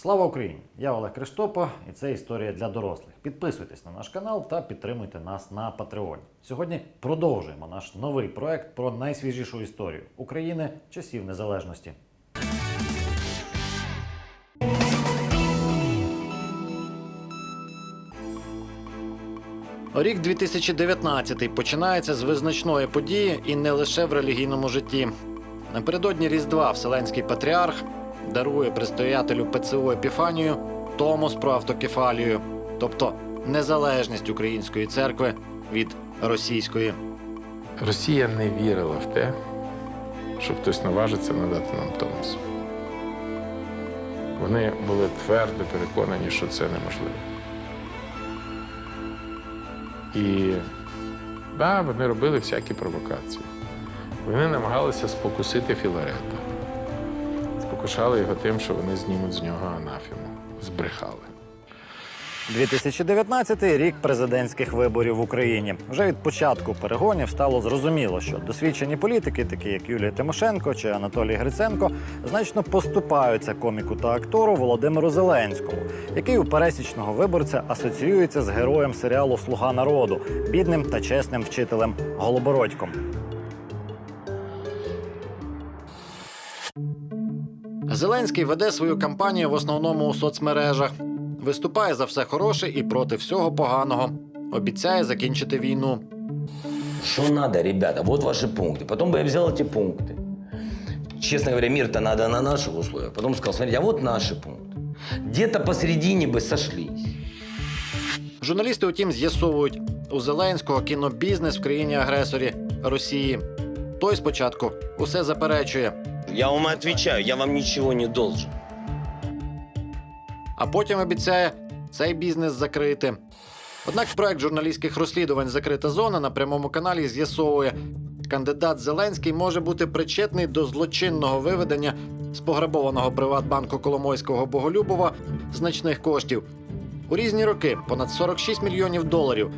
Слава Україні! Я Олег Криштопа, і це історія для дорослих. Підписуйтесь на наш канал та підтримуйте нас на Патреоні. Сьогодні продовжуємо наш новий проект про найсвіжішу історію України часів незалежності. Рік 2019 починається з визначної події і не лише в релігійному житті. Напередодні Різдва Вселенський патріарх дарує предстоятелю ПЦУ Епіфанію Томос про автокефалію, тобто незалежність української церкви від російської. Росія не вірила в те, що хтось наважиться надати нам Томос. Вони були твердо переконані, що це неможливо. І да, вони робили всякі провокації. Вони намагалися спокусити Філарета. Спокушали його тим, що вони знімуть з нього анафему. Збрехали. 2019 рік президентських виборів в Україні. Вже від початку перегонів стало зрозуміло, що досвідчені політики, такі як Юлія Тимошенко чи Анатолій Гриценко, значно поступаються коміку та актору Володимиру Зеленському, який у пересічного виборця асоціюється з героєм серіалу Слуга народу, бідним та чесним вчителем Голобородьком. Зеленський веде свою кампанію в основному у соцмережах. Виступає за все хороше і проти всього поганого. Обіцяє закінчити війну. Что надо, ребята? Вот ваши пункты. Потом бы я взял эти пункты. Честно говоря, мир-то надо на наших условиях. Потом сказал, смотрите, а вот наши пункты. Где-то посередине бы сошлись. Журналісти, утім, з'ясовують у Зеленського кінобізнес в країні-агресорі Росії. Той спочатку усе заперечує, Я вам отвечаю, я вам ничего не должен. а потім обіцяє цей бізнес закрити. Однак проект журналістських розслідувань Закрита зона на прямому каналі з'ясовує, кандидат Зеленський може бути причетний до злочинного виведення з пограбованого Приватбанку Коломойського Боголюбова значних коштів. У різні роки понад 46 мільйонів доларів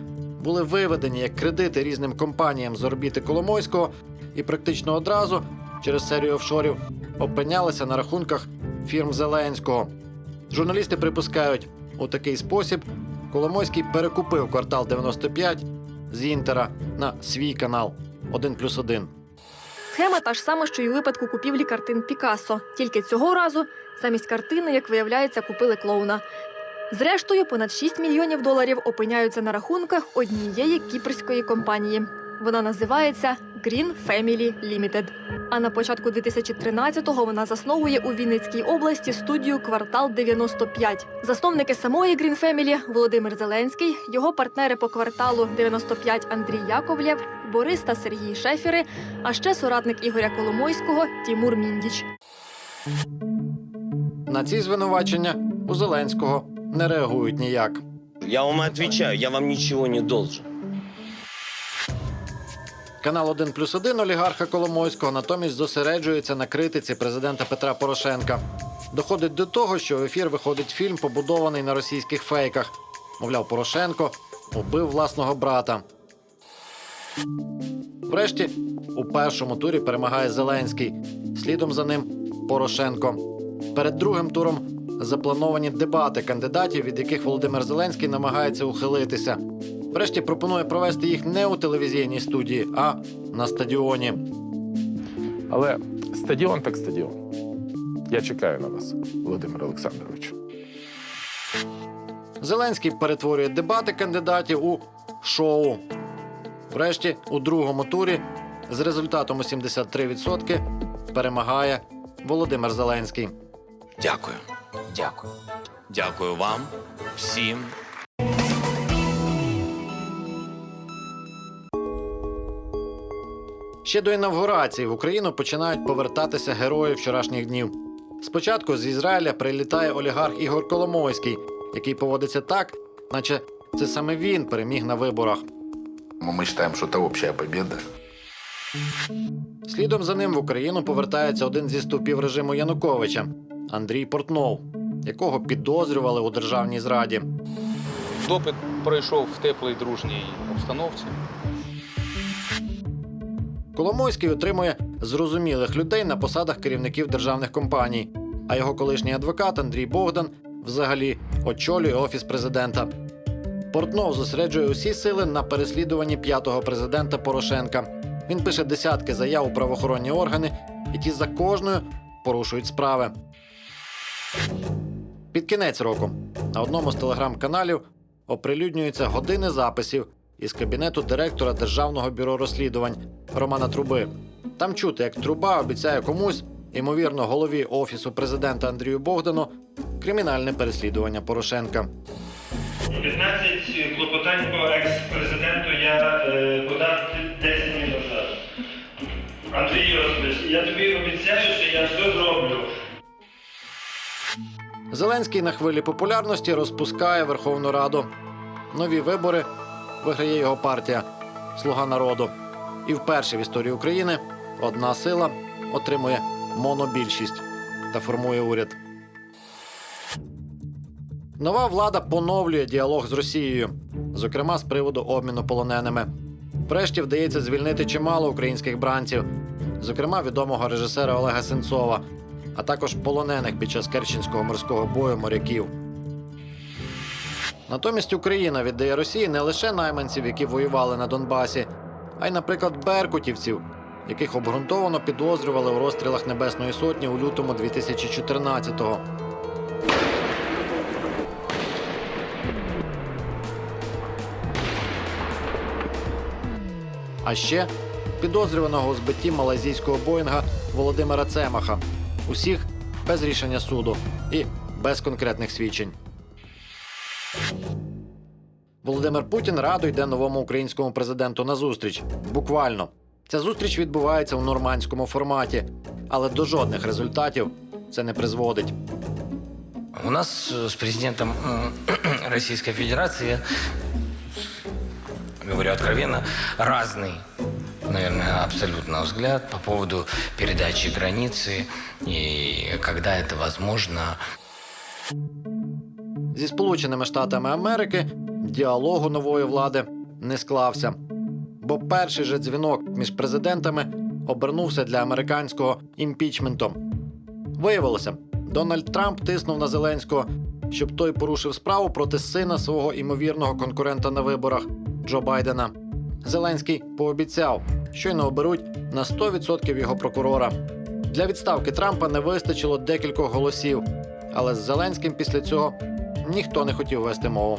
були виведені як кредити різним компаніям з орбіти Коломойського і практично одразу через серію офшорів опинялися на рахунках фірм Зеленського. Журналісти припускають, у такий спосіб Коломойський перекупив квартал 95 з Інтера на свій канал 1 плюс 1. Схема та ж сама, що й у випадку купівлі картин Пікассо. Тільки цього разу замість картини, як виявляється, купили клоуна. Зрештою, понад 6 мільйонів доларів опиняються на рахунках однієї кіпрської компанії. Вона називається Green Family Limited. А на початку 2013-го вона засновує у Вінницькій області студію Квартал 95. Засновники самої Green Family – Володимир Зеленський, його партнери по кварталу 95 Андрій Яковлєв, Борис та Сергій Шефіри, а ще соратник Ігоря Коломойського Тімур Міндіч. На ці звинувачення у Зеленського не реагують ніяк. Я вам отвечаю, я вам ничего не должен. Канал 1 плюс 1 олігарха Коломойського натомість зосереджується на критиці президента Петра Порошенка. Доходить до того, що в ефір виходить фільм, побудований на російських фейках. Мовляв, Порошенко убив власного брата. Врешті, у першому турі перемагає Зеленський. Слідом за ним Порошенко. Перед другим туром заплановані дебати кандидатів, від яких Володимир Зеленський намагається ухилитися. Врешті пропонує провести їх не у телевізійній студії, а на стадіоні. Але стадіон так стадіон. Я чекаю на вас, Володимир Олександрович. Зеленський перетворює дебати кандидатів у шоу. Врешті, у другому турі з результатом у 73% перемагає Володимир Зеленський. Дякую. Дякую. Дякую вам всім. Ще до інавгурації в Україну починають повертатися герої вчорашніх днів. Спочатку з Ізраїля прилітає олігарх Ігор Коломойський, який поводиться так, наче це саме він переміг на виборах. Мы считаем, что это общая победа. Слідом за ним в Україну повертається один зі стовпів режиму Януковича Андрій Портнов, якого підозрювали у державній зраді. Допит пройшов в теплій дружній обстановці. Коломойський отримує зрозумілих людей на посадах керівників державних компаній. а його колишній адвокат Андрій Богдан взагалі очолює офіс президента. Портнов зосереджує усі сили на переслідуванні п'ятого президента Порошенка. Він пише десятки заяв у правоохоронні органи, і ті за кожною порушують справи. Під кінець року на одному з телеграм-каналів оприлюднюються години записів із кабінету директора Державного бюро розслідувань Романа Труби. Там чути, як труба обіцяє комусь, ймовірно, голові офісу президента Андрію Богдану, кримінальне переслідування Порошенка. 15 клопотань по екс-президенту я е, подав 10 днів назад. Андрій Йосипович, я тобі обіцяю, що я все зроблю. Зеленський на хвилі популярності розпускає Верховну Раду. Нові вибори виграє його партія Слуга народу. І вперше в історії України одна сила отримує монобільшість та формує уряд. Нова влада поновлює діалог з Росією, зокрема з приводу обміну полоненими. Врешті вдається звільнити чимало українських бранців, зокрема відомого режисера Олега Сенцова, а також полонених під час Керченського морського бою моряків. Натомість Україна віддає Росії не лише найманців, які воювали на Донбасі, а й, наприклад, беркутівців, яких обґрунтовано підозрювали у розстрілах Небесної Сотні у лютому 2014-го. А ще підозрюваного у збитті малайзійського Боїнга Володимира Цемаха. Усіх без рішення суду і без конкретних свідчень. Володимир Путін радо йде новому українському президенту на зустріч. Буквально. Ця зустріч відбувається у нормандському форматі, але до жодних результатів це не призводить. У нас э, с президентом м, Российской Федерации, говорю откровенно, разный, наверное, абсолютно взгляд по поводу передачи границы и когда это возможно. Зі Сполученими Штатами Америки діалогу нової влади не склався. Бо перший же дзвінок між президентами обернувся для американського імпічментом. Виявилося, Дональд Трамп тиснув на Зеленського, щоб той порушив справу проти сина свого імовірного конкурента на виборах Джо Байдена. Зеленський пообіцяв, щойно оберуть на 100% його прокурора. Для відставки Трампа не вистачило декількох голосів, але з Зеленським після цього ніхто не хотів вести мову.